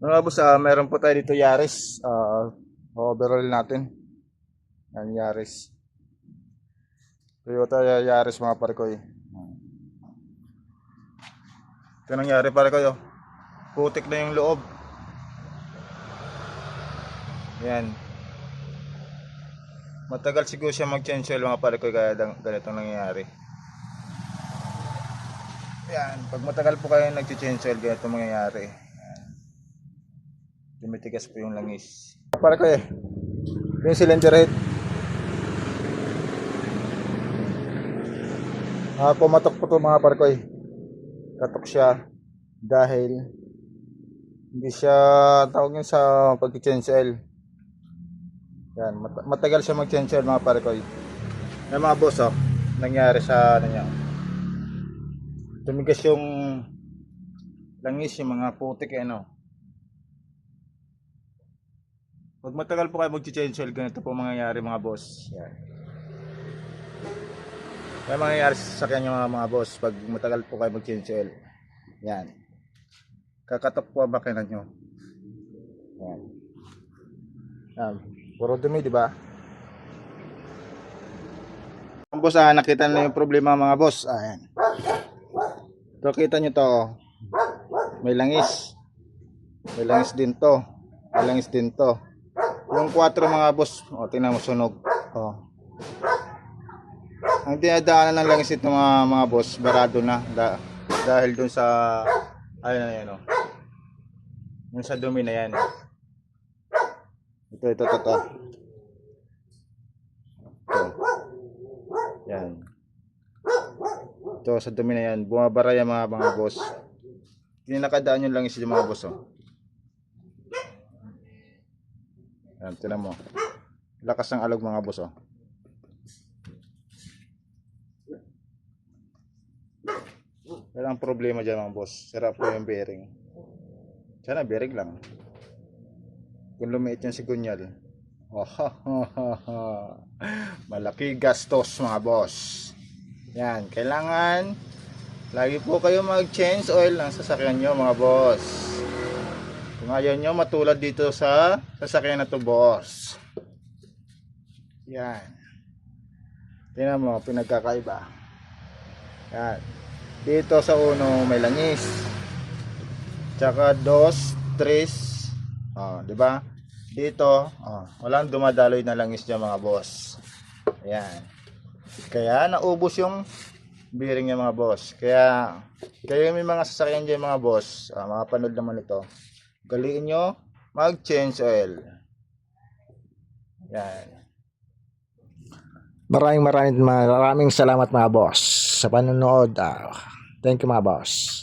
Mga boss, ah, meron po tayo dito Yaris. Ah, overall natin. Yan Yaris. Toyota Yaris mga parikoy. Ito nangyari parikoy oh. Putik na yung loob. Yan. Matagal siguro siya mag-change oil mga parikoy kaya dang- ganito nangyayari. Yan. Pag matagal po kayo nag-change oil ganito mangyayari. Tumitigas po yung langis. Para ko eh. Yung cylinder head. Ah, pumatok po to mga parkoy. Katok siya dahil hindi siya tawag yun sa pag-change oil. Yan, mat- matagal siya mag-change oil mga parkoy. Yan mga boss oh, nangyari sa ano niya. Tumigas yung langis yung mga putik eh, ano. Pag matagal po kayo mag-change oil, ganito po mangyayari mga boss. Yan. Kaya mangyayari sa kanya mga, mga boss pag matagal po kayo mag-change oil. Yan. Kakatok po ang makina nyo. Yan. Yan. Puro dumi, di ba? Ang boss, ah, nakita na yung problema mga boss. Ayan. Ito, kita nyo to. oh. May langis. May langis din to. May langis din to. Yung 4 mga boss, o tingnan mo sunog. O. Ang dinadaanan ng langis ito mga, mga boss, barado na. Da, dahil dun sa, ayun na yan o. Yung sa dumi na yan. Ito, ito, ito, ito. Ito. Yan. Ito, sa dumi na yan. Bumabara yan mga, mga boss. Hindi nakadaan yung langis yung mga boss o. Yan, tinan mo. Lakas ng alog mga boss, oh. Yan problema dyan mga boss. Sarap po yung bearing. Sana bearing lang. Kung lumiit yung sigunyal. Oh, ha, ha, ha. Malaki gastos mga boss. Yan, kailangan lagi po kayo mag-change oil ng sasakyan nyo mga boss. Kung ayaw nyo matulad dito sa sasakyan na to boss. Yan. Tingnan mo, pinagkakaiba. Yan. Dito sa uno may langis. Tsaka dos, tres. Oh, di ba? Dito, oh, walang dumadaloy na langis dyan mga boss. Ayan. Kaya naubos yung bearing niya mga boss. Kaya, kayo may mga sasakyan dyan mga boss. Ah, mga panood naman ito. Galiin nyo, mag-change oil. Yan. Maraming maraming maraming salamat mga boss sa panonood. Ah, thank you mga boss.